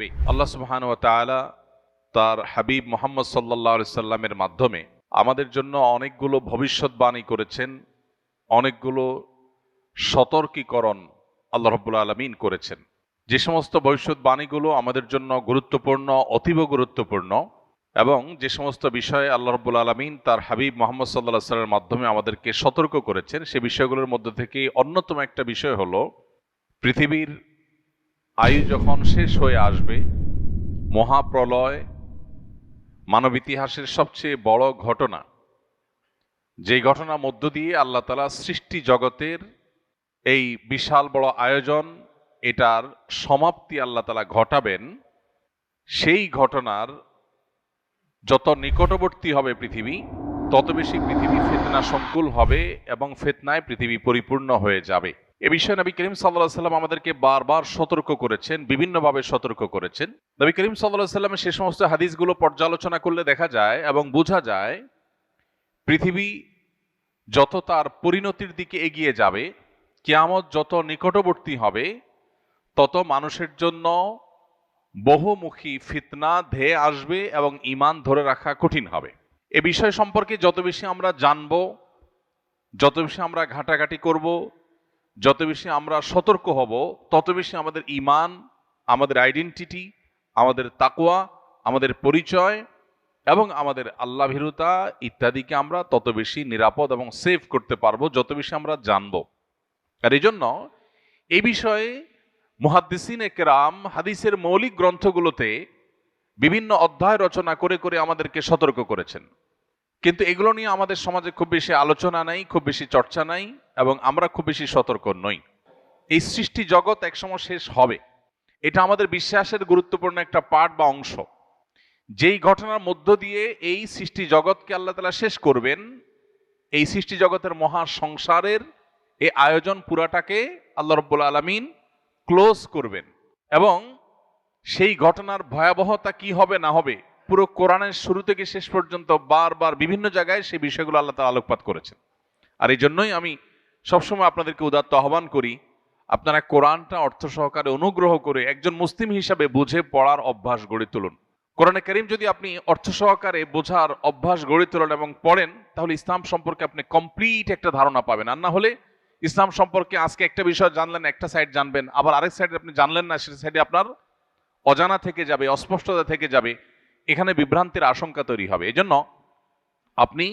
করবে। আল্লাহ সুবহান ও তাআলা তার হাবিব মোহাম্মদ সাল্লাহ সাল্লামের মাধ্যমে আমাদের জন্য অনেকগুলো ভবিষ্যৎবাণী করেছেন, অনেকগুলো সতর্কীকরণ আল্লাহ রব্বুল আলমিন করেছেন। যে সমস্ত ভবিষ্যৎবাণীগুলো আমাদের জন্য গুরুত্বপূর্ণ, অতীব গুরুত্বপূর্ণ এবং যে সমস্ত বিষয়ে আল্লাহ রব্বুল আলমিন তার হাবিব মোহাম্মদ সাল্লাহ সাল্লামের মাধ্যমে আমাদেরকে সতর্ক করেছেন, সে বিষয়গুলোর মধ্যে থেকে অন্যতম একটা বিষয় হলো পৃথিবীর আয়ু যখন শেষ হয়ে আসবে, মহাপ্রলয় মানব ইতিহাসের সবচেয়ে বড় ঘটনা। যেই ঘটনা মধ্য দিয়ে আল্লাহ তালা সৃষ্টি জগতের এই বিশাল বড় আয়োজন, এটার সমাপ্তি আল্লাহ তালা ঘটাবেন, সেই ঘটনার যত নিকটবর্তী হবে পৃথিবী, তত বেশি পৃথিবী ফেতনা সংকুল হবে এবং ফেতনায় পৃথিবী পরিপূর্ণ হয়ে যাবে। এ বিষয়ে নবী করিম সাল্লাহ সাল্লাম আমাদেরকে বারবার সতর্ক করেছেন, বিভিন্নভাবে সতর্ক করেছেন। নবী করিম সাল্লাহ সাল্লামের সে সমস্ত হাদিসগুলো পর্যালোচনা করলে দেখা যায় এবং বোঝা যায়, পৃথিবী যত তার পরিণতির দিকে এগিয়ে যাবে, কেয়ামত যত নিকটবর্তী হবে, তত মানুষের জন্য বহুমুখী ফিতনা, ধেয়ে আসবে এবং ইমান ধরে রাখা কঠিন হবে। এ বিষয় সম্পর্কে যত বেশি আমরা জানব, যত বেশি আমরা ঘাটাঘাটি করব যত বেশি আমরা সতর্ক হব, তত বেশি আমাদের ইমান, আমাদের আইডেন্টিটি আমাদের তাকুয়া আমাদের পরিচয় এবং আমাদের আল্লাহ ভীরুতা ইত্যাদিকে আমরা তত বেশি নিরাপদ এবং সেভ করতে পারব, যত বেশি আমরা জানব। আর এই জন্য এই বিষয়ে মুহাদ্দিসিন একরাম হাদিসের মৌলিক গ্রন্থগুলোতে বিভিন্ন অধ্যায় রচনা করে করে আমাদেরকে সতর্ক করেছেন। কিন্তু এগুলো নিয়ে আমাদের সমাজে খুব বেশি আলোচনা নাই, খুব বেশি চর্চা নাই এবং আমরা খুব বেশি সতর্ক নই। এই সৃষ্টি জগৎ একসময় শেষ হবে। এটা আমাদের বিশ্বাসের গুরুত্বপূর্ণ একটা পার্ট বা অংশ। যেই ঘটনার মধ্য দিয়ে এই সৃষ্টি জগৎকে আল্লাহ তালা শেষ করবেন, এই সৃষ্টি জগতের মহা সংসারের এই আয়োজন পুরাটাকে আল্লাহ রব্বুল আলমিন ক্লোজ করবেন এবং সেই ঘটনার ভয়াবহতা কি হবে না হবে পুরো কোরআনের শুরু থেকে শেষ পর্যন্ত বারবার বিভিন্ন জায়গায় সেই বিষয়গুলো আল্লাহ তালা আলোকপাত করেছেন। আর এই জন্যই আমি সবসময় আপনাদেরকে উদাত্ত আহ্বান করি, আপনারা কোরআনটা অর্থ সহকারে অনুগ্রহ করে একজন মুসলিম হিসাবে বুঝে পড়ার অভ্যাস গড়ে তুলুন। কোরআনে করিম যদি আপনি অর্থ সহকারে বোঝার অভ্যাস গড়ে তোলেন এবং পড়েন, তাহলে ইসলাম সম্পর্কে আপনি কমপ্লিট একটা ধারণা পাবেন। আর না হলে ইসলাম সম্পর্কে আজকে একটা বিষয় জানলেন, একটা সাইড জানবেন, আবার আরেক সাইডে আপনি জানলেন না সেটা সাইডে আপনার অজানা থেকে যাবে, অস্পষ্টতা থেকে যাবে। এখানে বিভ্রান্তির আশঙ্কা তৈরি হবে। এজন্য আপনি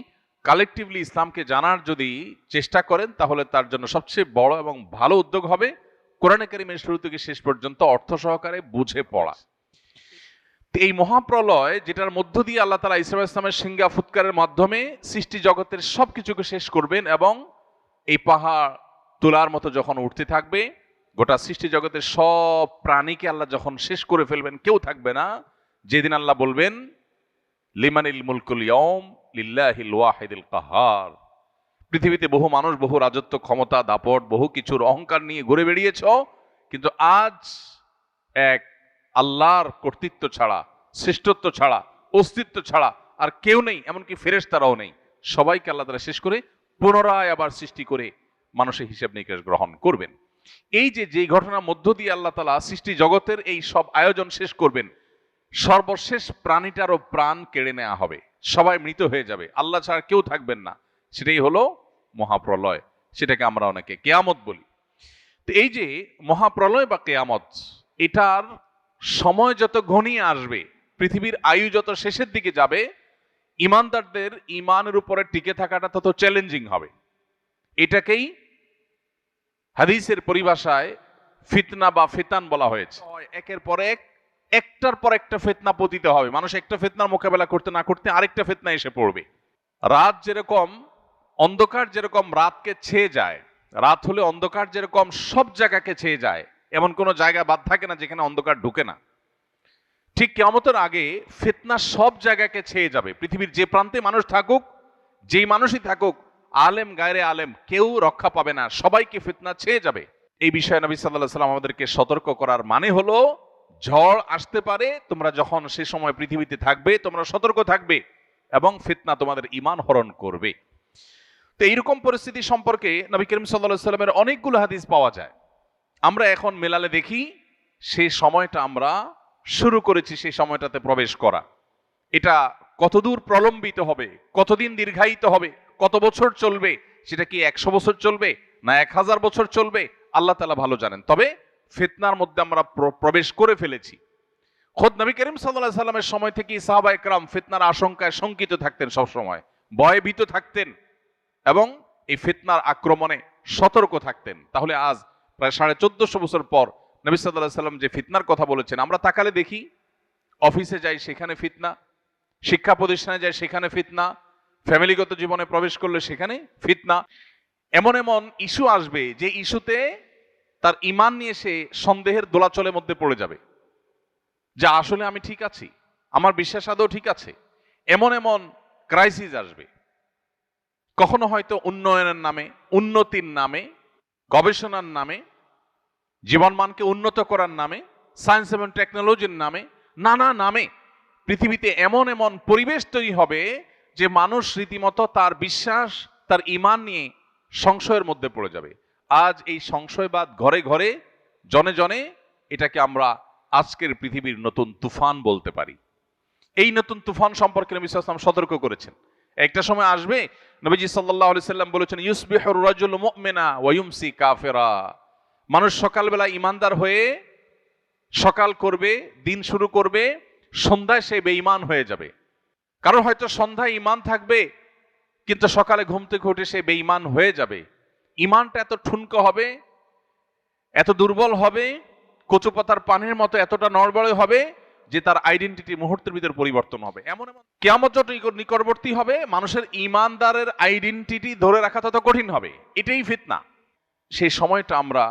কালেকটিভলি ইসলামকে জানার যদি চেষ্টা করেন, তাহলে তার জন্য সবচেয়ে বড় এবং ভালো উদ্যোগ হবে কোরআনে কারিমের শুরু থেকে শেষ পর্যন্ত অর্থ সহকারে বুঝে পড়া। এই মহাপ্রলয় যেটার মধ্য দিয়ে আল্লাহ তালা ইসলাম ইসলামের সিঙ্গা ফুৎকারের মাধ্যমে সৃষ্টি জগতের সব কিছুকে শেষ করবেন এবং এই পাহাড় তোলার মতো যখন উঠতে থাকবে, গোটা সৃষ্টি জগতের সব প্রাণীকে আল্লাহ যখন শেষ করে ফেলবেন, কেউ থাকবে না। যেদিন আল্লাহ বলবেন, লিমানিল মুলকুল ইয়ম লিল্লাহিল ওয়াহিদুল কাহার। পৃথিবীতে বহু মানুষ, বহু রাজত্ব ক্ষমতা, দাপট, বহু কিছুর অহংকার নিয়ে ঘুরে বেরিয়েছ কিন্তু আজ এক আল্লাহর কর্তৃত্ব ছাড়া, শ্রেষ্ঠত্ব ছাড়া, অস্তিত্ব ছাড়া আর কেউ নেই, এমনকি ফেরেশতারাও নেই। সবাইকে আল্লাহ তারা শেষ করে পুনরায় আবার সৃষ্টি করে মানুষের হিসেব নিকেশ গ্রহণ করবেন। এই যে যে ঘটনার মধ্য দিয়ে আল্লাহ তালা সৃষ্টি জগতের এই সব আয়োজন শেষ করবেন সর্বশেষ প্রাণীটারও প্রাণ কেড়ে নেওয়া হবে। সবাই মৃত হয়ে যাবে। আল্লাহ ছাড়া কেউ থাকবেন না। সেটাই হলো মহাপ্রলয়। সেটাকে আমরা অনেকে কেয়ামত বলি। তো এই যে মহাপ্রলয় বা কেয়ামত, এটার সময় যত ঘনিয়ে আসবে, পৃথিবীর আয়ু যত শেষের দিকে যাবে, ইমানদারদের ইমানের উপরে টিকে থাকাটা তত চ্যালেঞ্জিং হবে। এটাকেই হাদিসের পরিভাষায় ফিতনা বা ফিতান বলা হয়েছে। একের পর এক একটার পর একটা ফেতনা পতিত হবে। মানুষ একটা ফেতনার মোকাবেলা করতে না করতে আরেকটা ফেতনা এসে পড়বে। রাত যেরকম অন্ধকার যেরকম রাতকে ছেয়ে যায়, রাত হলে অন্ধকার যেরকম সব জায়গাকে ছেয়ে যায়, এমন কোনো জায়গা বাদ থাকে না যেখানে অন্ধকার ঢুকে না। ঠিক কেমতের আগে ফেতনা সব জায়গাকে ছেয়ে যাবে। পৃথিবীর যে প্রান্তে মানুষ থাকুক, যেই মানুষই থাকুক, আলেম গায়রে আলেম, কেউ রক্ষা পাবে না। সবাইকে ফিতনা ছেয়ে যাবে। এই বিষয়ে নবী সাল্লাহ সাল্লাম আমাদেরকে সতর্ক করার মানে হলো ঝড় আসতে পারে, তোমরা যখন সে সময় পৃথিবীতে থাকবে, তোমরা সতর্ক থাকবে এবং ফিতনা তোমাদের ইমান হরণ করবে। তো এইরকম পরিস্থিতি সম্পর্কে নবী করিম সাল্লাহ সাল্লামের অনেকগুলো হাদিস পাওয়া যায়। আমরা এখন মেলালে দেখি সেই সময়টা আমরা শুরু করেছি সেই সময়টাতে প্রবেশ করা। এটা কতদূর প্রলম্বিত হবে, কতদিন দীর্ঘায়িত হবে, কত বছর চলবে, সেটা কি একশো বছর চলবে না এক হাজার বছর চলবে? আল্লাহ তালা ভালো জানেন। তবে ফিতনার মধ্যে আমরা প্রবেশ করে ফেলেছি। খোদ নবী করিম সাল্লাহ সাল্লামের সময় থেকে সাহাবা একরাম ফিতনার আশঙ্কায় শঙ্কিত থাকতেন সবসময় ভয়ে ভীত থাকতেন এবং এই ফিতনার আক্রমণে সতর্ক থাকতেন। তাহলে আজ প্রায় সাড়ে চোদ্দশো বছর পর নবী সাল্লাহ সাল্লাম যে ফিতনার কথা বলেছেন, আমরা তাকালে দেখি, অফিসে যাই সেখানে ফিতনা, শিক্ষা প্রতিষ্ঠানে যায় সেখানে ফিতনা, ফ্যামিলিগত জীবনে প্রবেশ করলে সেখানে ফিতনা। এমন এমন ইস্যু আসবে যে ইস্যুতে তার ইমান নিয়ে সে সন্দেহের দোলাচলের মধ্যে পড়ে যাবে। যা আসলে আমি ঠিক আছি, আমার বিশ্বাস আদৌ ঠিক আছে। এমন এমন ক্রাইসিস আসবে। কখনো হয়তো উন্নয়নের নামে, উন্নতির নামে, গবেষণার নামে, জীবনমানকে উন্নত করার নামে সায়েন্স এবং টেকনোলজির নামে, নানা নামে পৃথিবীতে এমন এমন পরিবেশ তৈরি হবে যে মানুষ রীতিমতো তার বিশ্বাস, তার ইমান নিয়ে সংশয়ের মধ্যে পড়ে যাবে। আজ এই সংশয়বাদ ঘরে ঘরে, জনে জনে এটাকে আমরা আজকের পৃথিবীর নতুন তুফান বলতে পারি। এই নতুন তুফান সম্পর্কে নবী সাল্লাম সতর্ক করেছেন। একটা সময় আসবে, নবীজি আলাইহি সাল্লাম বলেছেন, ইউসবিহুর রাজুল মুমিনা ওয়া কাফেরা। মানুষ সকালবেলা ইমানদার হয়ে সকাল করবে, দিন শুরু করবে, সন্ধ্যায় সে বেঈমান হয়ে যাবে। কারণ হয়তো সন্ধ্যায় ইমান থাকবে, কিন্তু সকালে ঘুম থেকে উঠে সে বেঈমান হয়ে যাবে। ইমানটা এত ঠুনকো হবে, এত দুর্বল হবে কচু পাতার পানির মতো এতটা নড়বড়ে হবে যে তার আইডেন্টিটি মুহূর্তের ভিতর পরিবর্তন হবে। এমন এমন কেমন নিকটবর্তী হবে, মানুষের ইমানদারের আইডেন্টিটি ধরে রাখা তত কঠিন হবে। এটাই ফিতনা। সেই সময়টা আমরা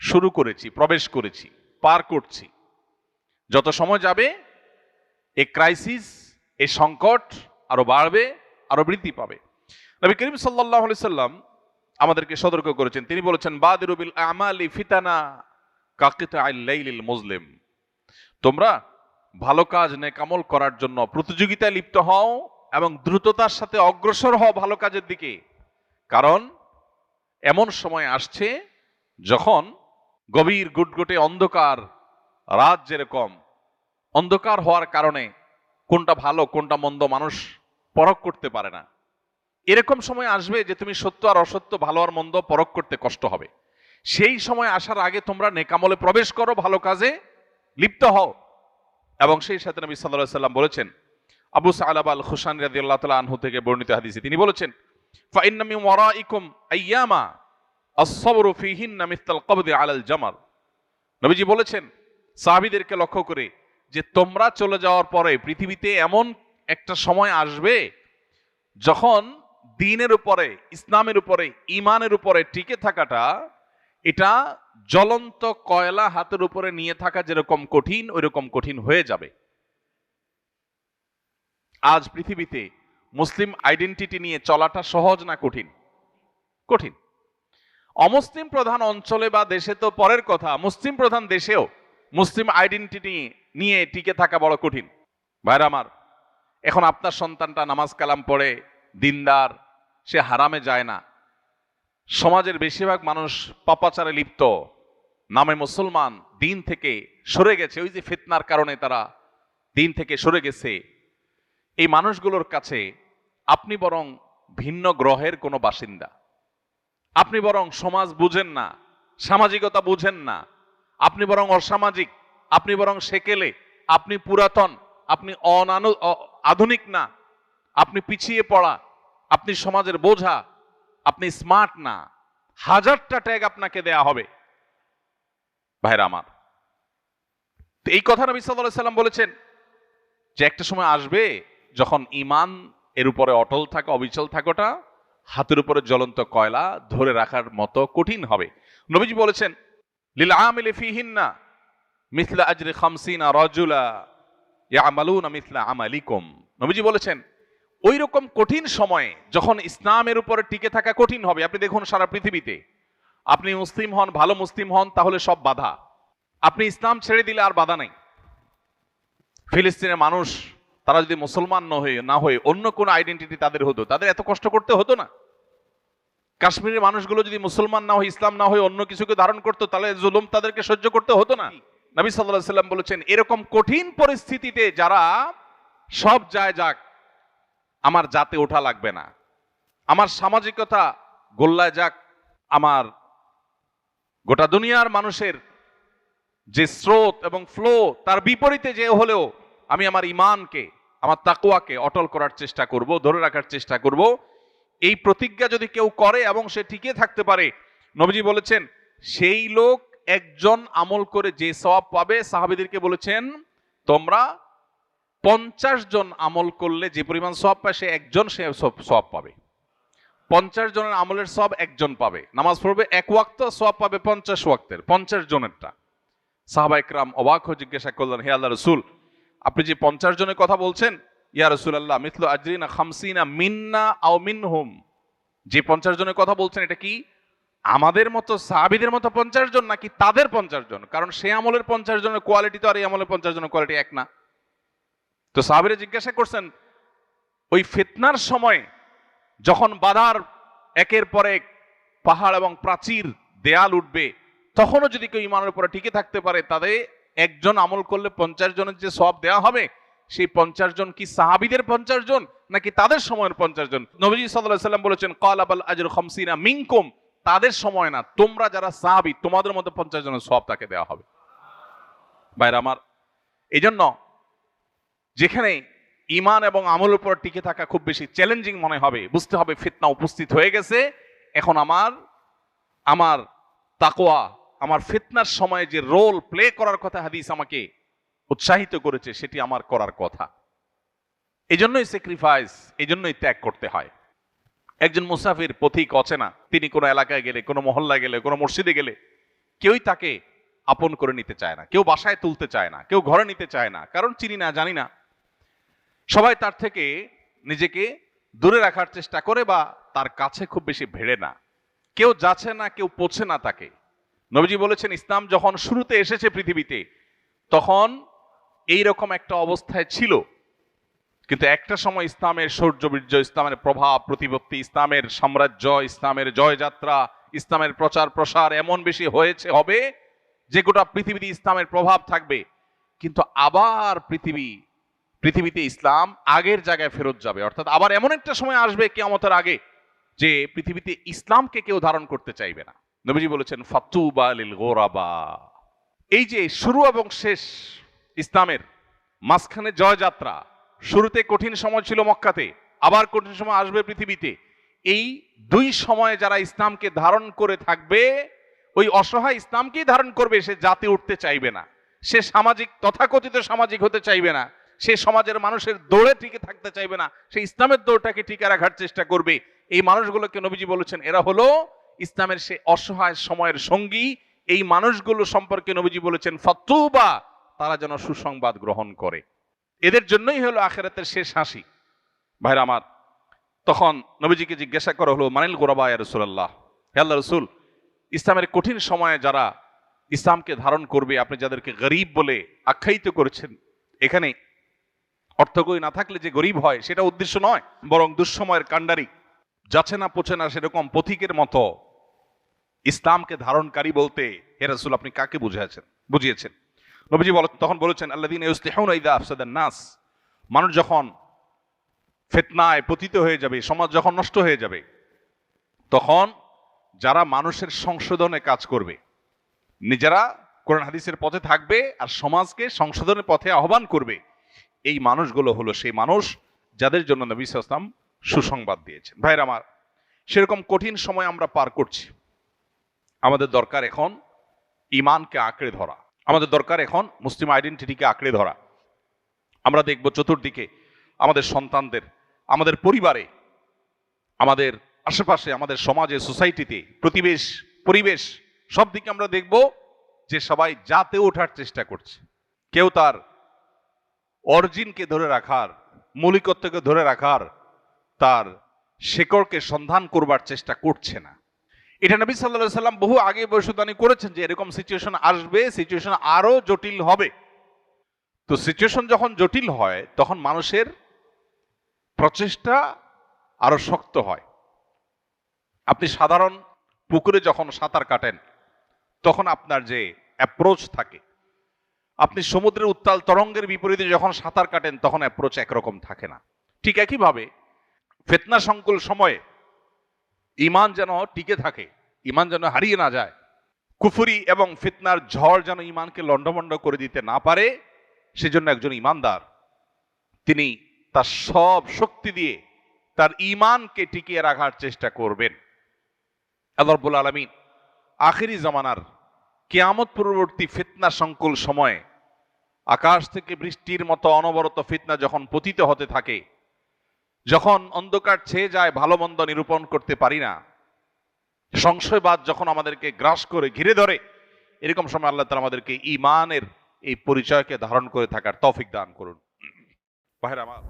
শুরু করেছি, প্রবেশ করেছি, পার করছি। যত সময় যাবে, এ ক্রাইসিস এই সংকট আরও বাড়বে, আরও বৃদ্ধি পাবে। নবী করিম আলাইহি সাল্লাম আমাদেরকে সতর্ক করেছেন। তিনি বলেছেন, বাদিরু বিল আমালি ফিতানা কাকিতা আল-লাইলিল মুজলিম। তোমরা ভালো কাজ নেকামল করার জন্য প্রতিযোগিতায় লিপ্ত হও এবং দ্রুততার সাথে অগ্রসর হও ভালো কাজের দিকে। কারণ এমন সময় আসছে যখন গভীর গুটগুটে অন্ধকার, রাত যেরকম। অন্ধকার হওয়ার কারণে কোনটা ভালো, কোনটা মন্দ মানুষ পরখ করতে পারে না। এরকম সময় আসবে যে তুমি সত্য আর অসত্য, ভালো আর মন্দ পরখ করতে কষ্ট হবে। সেই সময় আসার আগে তোমরা নেকামলে প্রবেশ করো ভালো কাজে, লিপ্ত হও। এবং সেই সাথে নবী সাল্লাল্লাহু সাল্লাম বলেছেন, আবু সালাব আল খুশান রাদিয়াল্লাহু তাআলা আনহু থেকে বর্ণিত হাদিসে তিনি বলেছেন, ফাইন্না মিন ওয়ারাইকুম আইয়ামা আস-সাবরু ফীহিন্না মিসলাল কবদি আলাল জামাল। নবীজি বলেছেন, সাহাবীদেরকে লক্ষ্য করে যে তোমরা চলে যাওয়ার পরে পৃথিবীতে এমন একটা সময় আসবে যখন দিনের উপরে, ইসলামের উপরে ইমানের উপরে টিকে থাকাটা, এটা জ্বলন্ত কয়লা হাতের উপরে নিয়ে থাকা যেরকম কঠিন, ওইরকম কঠিন হয়ে যাবে। আজ পৃথিবীতে মুসলিম আইডেন্টিটি নিয়ে চলাটা সহজ না কঠিন? কঠিন। অমুসলিম প্রধান অঞ্চলে বা দেশে তো পরের কথা, মুসলিম প্রধান দেশেও মুসলিম আইডেন্টিটি নিয়ে টিকে থাকা বড় কঠিন। ভাইরা আমার, এখন আপনার সন্তানটা নামাজ কালাম পড়ে দিনদার, সে হারামে যায় না। সমাজের বেশিরভাগ মানুষ পাপাচারে লিপ্ত, নামে মুসলমান, দিন থেকে সরে গেছে। ওই যে ফিতনার কারণে তারা দিন থেকে সরে গেছে। এই মানুষগুলোর কাছে আপনি বরং ভিন্ন গ্রহের কোনো বাসিন্দা। আপনি বরং সমাজ বুঝেন না, সামাজিকতা বুঝেন না। আপনি বরং অসামাজিক, আপনি বরং সেকেলে, আপনি পুরাতন, আপনি অনানু আধুনিক না। আপনি পিছিয়ে পড়া, আপনি সমাজের বোঝা, আপনি স্মার্ট না। হাজারটা ট্যাগ আপনাকে দেয়া হবে। ভাইরা আমার এই কথা নবী আলাইহি সাল্লাম বলেছেন যে একটা সময় আসবে যখন ইমান এর উপরে অটল থাকা, অবিচল থাকাটা হাতের উপরে জ্বলন্ত কয়লা ধরে রাখার মতো কঠিন হবে। নবীজি বলেছেন, লিল আমিলি মিথলা মিথলা নবীজি বলেছেন ওই রকম কঠিন সময়ে যখন ইসলামের উপরে টিকে থাকা কঠিন হবে, আপনি দেখুন সারা পৃথিবীতে। আপনি মুসলিম হন, ভালো মুসলিম হন, তাহলে সব বাধা। আপনি ইসলাম ছেড়ে দিলে আর বাধা নাই। ফিলিস্তিনের মানুষ, তারা যদি মুসলমান না হয়ে না হয়ে অন্য কোন আইডেন্টিটি তাদের হতো, তাদের এত কষ্ট করতে হতো না। কাশ্মীরের মানুষগুলো যদি মুসলমান না হয়ে, ইসলাম না হয়ে অন্য কিছুকে ধারণ করতো, তাহলে জুলুম তাদেরকে সহ্য করতে হতো না। নবী সাল্লাহ সাল্লাম বলেছেন, এরকম কঠিন পরিস্থিতিতে যারা সব যায় যাক আমার জাতে ওঠা লাগবে না। আমার সামাজিকতা গোল্লায় যাক, আমার গোটা দুনিয়ার মানুষের যে স্রোত এবং ফ্লো তার বিপরীতে যে হলেও আমি আমার ইমানকে, আমার তাকুয়াকে অটল করার চেষ্টা করব, ধরে রাখার চেষ্টা করব। এই প্রতিজ্ঞা যদি কেউ করে এবং সে টিকে থাকতে পারে, নবীজি বলেছেন, সেই লোক একজন আমল করে যে সওয়াব পাবে, সাহাবিদেরকে বলেছেন, তোমরা পঞ্চাশ জন আমল করলে যে পরিমাণ সব পায়, সে একজন সে সব পাবে। পঞ্চাশ জনের আমলের সব একজন পাবে। নামাজ পড়বে এক ওয়াক্ত, সব পাবে পঞ্চাশ ওয়াক্তের, পঞ্চাশ জনেরটা। সাহাবা ইকরাম অবাক হয়ে জিজ্ঞাসা করলেন, হে আল্লাহ রসুল, আপনি যে পঞ্চাশ জনের কথা বলছেন, ইয়া রসুল আল্লাহ মিথল আজরিনা খামসিনা মিন্না আও মিনহুম। যে পঞ্চাশ জনের কথা বলছেন, এটা কি আমাদের মতো সাহাবিদের মতো পঞ্চাশ জন, নাকি তাদের পঞ্চাশ জন? কারণ সে আমলের পঞ্চাশ জনের কোয়ালিটি তো আর এই আমলের পঞ্চাশ জনের কোয়ালিটি এক না। তো সাহাবিরা জিজ্ঞাসা করছেন, ওই ফিতনার সময় যখন বাধার একের পর এক পাহাড় এবং প্রাচীর দেয়াল উঠবে, তখনও যদি কেউ ইমানের উপরে টিকে থাকতে পারে তাদের একজন আমল করলে পঞ্চাশ জনের যে সব দেওয়া হবে, সেই পঞ্চাশ জন কি সাহাবিদের পঞ্চাশ জন, নাকি তাদের সময়ের পঞ্চাশ জন? নবীজি সাল্লাম বলেছেন, কল আবাল আজর খমসিনা মিংকুম তাদের সময় না, তোমরা যারা সাহাবি, তোমাদের মধ্যে পঞ্চাশ জনের সব তাকে দেওয়া হবে। বাইরে আমার এই জন্য যেখানে ইমান এবং আমলের উপর টিকে থাকা খুব বেশি চ্যালেঞ্জিং মনে হবে। বুঝতে হবে ফিতনা উপস্থিত হয়ে গেছে। এখন আমার আমার তাকোয়া আমার ফিতনার সময় যে রোল প্লে করার কথা হাদিস আমাকে উৎসাহিত করেছে, সেটি আমার করার কথা। এই জন্যই স্যাক্রিফাইস এই জন্যই ত্যাগ করতে হয়। একজন মুসাফির পথিক অচেনা, তিনি কোনো এলাকায় গেলে, কোনো মহল্লায় গেলে, কোনো মসজিদে গেলে, কেউই তাকে আপন করে নিতে চায় না, কেউ বাসায় তুলতে চায় না, কেউ ঘরে নিতে চায় না, কারণ চিনি না, জানি না। সবাই তার থেকে নিজেকে দূরে রাখার চেষ্টা করে বা তার কাছে খুব বেশি ভেড়ে না। কেউ যাচ্ছে না, কেউ পৌঁছে না তাকে। নবীজি বলেছেন, ইসলাম যখন শুরুতে এসেছে পৃথিবীতে, তখন এই রকম একটা অবস্থায় ছিল। কিন্তু একটা সময় ইসলামের সৌর্যবীর্য ইসলামের প্রভাব, প্রতিপত্তি, ইসলামের সাম্রাজ্য, ইসলামের জয়যাত্রা, ইসলামের প্রচার, প্রসার এমন বেশি হয়েছে, হবে যে গোটা পৃথিবীতে ইসলামের প্রভাব থাকবে। কিন্তু আবার পৃথিবী পৃথিবীতে ইসলাম আগের জায়গায় ফেরত যাবে। অর্থাৎ আবার এমন একটা সময় আসবে কেমতের আগে যে পৃথিবীতে ইসলামকে কেউ ধারণ করতে চাইবে না। নবীজি বলেছেন ফাতুবা লিল গোরাবা। এই যে শুরু এবং শেষ ইসলামের মাঝখানে জয়যাত্রা, শুরুতে কঠিন সময় ছিল মক্কাতে, আবার কঠিন সময় আসবে পৃথিবীতে। এই দুই সময়ে যারা ইসলামকে ধারণ করে থাকবে, ওই অসহায় ইসলামকেই ধারণ করবে, সে জাতি উঠতে চাইবে না। সে সামাজিক, তথাকথিত সামাজিক হতে চাইবে না। সে সমাজের মানুষের দৌড়ে টিকে থাকতে চাইবে না। সে ইসলামের দৌড়টাকে টিকে রাখার চেষ্টা করবে। এই মানুষগুলোকে নবীজি বলেছেন, এরা হলো ইসলামের সে অসহায় সময়ের সঙ্গী। এই মানুষগুলো সম্পর্কে নবীজি বলেছেন, ফতুবা তারা যেন সুসংবাদ গ্রহণ করে। এদের জন্যই হলো আখেরাতের শেষ হাসি। ভাইরা আমার, তখন নবীজিকে জিজ্ঞাসা করা হলো, মানিল গোরাবা রসুল্লাহ আল্লাহ রসুল, ইসলামের কঠিন সময়ে যারা ইসলামকে ধারণ করবে, আপনি যাদেরকে গরিব বলে আখ্যায়িত করেছেন, এখানে অর্থকই না থাকলে যে গরিব হয়, সেটা উদ্দেশ্য নয়, বরং দুঃসময়ের কাণ্ডারি। যাচ্ছে না পোছে না সেরকম পথিকের মতো। ইসলামকে ধারণকারী বলতে হে রাসূল, আপনি কাকে বুঝিয়েছেন? বুঝিয়েছেন। নবীজি বল তখন বলেছেন আল্লাদিন নাস। মানুষ যখন ফেতনায় পতিত হয়ে যাবে, সমাজ যখন নষ্ট হয়ে যাবে, তখন যারা মানুষের সংশোধনে কাজ করবে, নিজেরা কোরআন হাদিসের পথে থাকবে আর সমাজকে সংশোধনের পথে আহ্বান করবে এই মানুষগুলো হলো সেই মানুষ যাদের জন্য নবী ইসলাম সুসংবাদ দিয়েছেন। ভাইর আমার, সেরকম কঠিন সময় আমরা পার করছি। আমাদের দরকার এখন ইমানকে আঁকড়ে ধরা। আমাদের দরকার এখন মুসলিম আইডেন্টিটিকে আঁকড়ে ধরা। আমরা দেখব চতুর্দিকে আমাদের সন্তানদের, আমাদের পরিবারে, আমাদের আশেপাশে, আমাদের সমাজে, সোসাইটিতে, প্রতিবেশ, পরিবেশ সব দিকে আমরা দেখব যে সবাই জাতে ওঠার চেষ্টা করছে। কেউ তার অরিজিনকে ধরে রাখার, মৌলিকত্বকে ধরে রাখার তার শেকড়কে সন্ধান করবার চেষ্টা করছে না। এটা নবী সাল্লা সাল্লাম বহু আগে ভবিষ্যৎবাণী করেছেন যে এরকম সিচুয়েশন আসবে সিচুয়েশন আরও জটিল হবে। তো সিচুয়েশন যখন জটিল হয়, তখন মানুষের প্রচেষ্টা আরও শক্ত হয়। আপনি সাধারণ পুকুরে যখন সাঁতার কাটেন, তখন আপনার যে অ্যাপ্রোচ থাকে আপনি সমুদ্রের উত্তাল তরঙ্গের বিপরীতে যখন সাঁতার কাটেন, তখন অ্যাপ্রোচ একরকম থাকে না। ঠিক একইভাবে ফেতনা সংকুল সময়ে ইমান যেন টিকে থাকে, ইমান যেন হারিয়ে না যায়, কুফুরি এবং ফিতনার ঝড় যেন ইমানকে লণ্ডভণ্ড করে দিতে না পারে, সেজন্য একজন ইমানদার, তিনি তার সব শক্তি দিয়ে তার ইমানকে টিকিয়ে রাখার চেষ্টা করবেন। আলমিন আখেরি জামানার কেয়ামত পূর্ববর্তী ফিতনা সংকুল সময়ে আকাশ থেকে বৃষ্টির মতো অনবরত ফিতনা যখন পতিত হতে থাকে, যখন অন্ধকার ছেয়ে যায় ভালো মন্দ নিরূপণ করতে পারি না, সংশয়বাদ যখন আমাদেরকে গ্রাস করে, ঘিরে ধরে, এরকম সময় আল্লাহ তালা আমাদেরকে ইমানের এই পরিচয়কে ধারণ করে থাকার তৌফিক দান করুন। বাহের আমার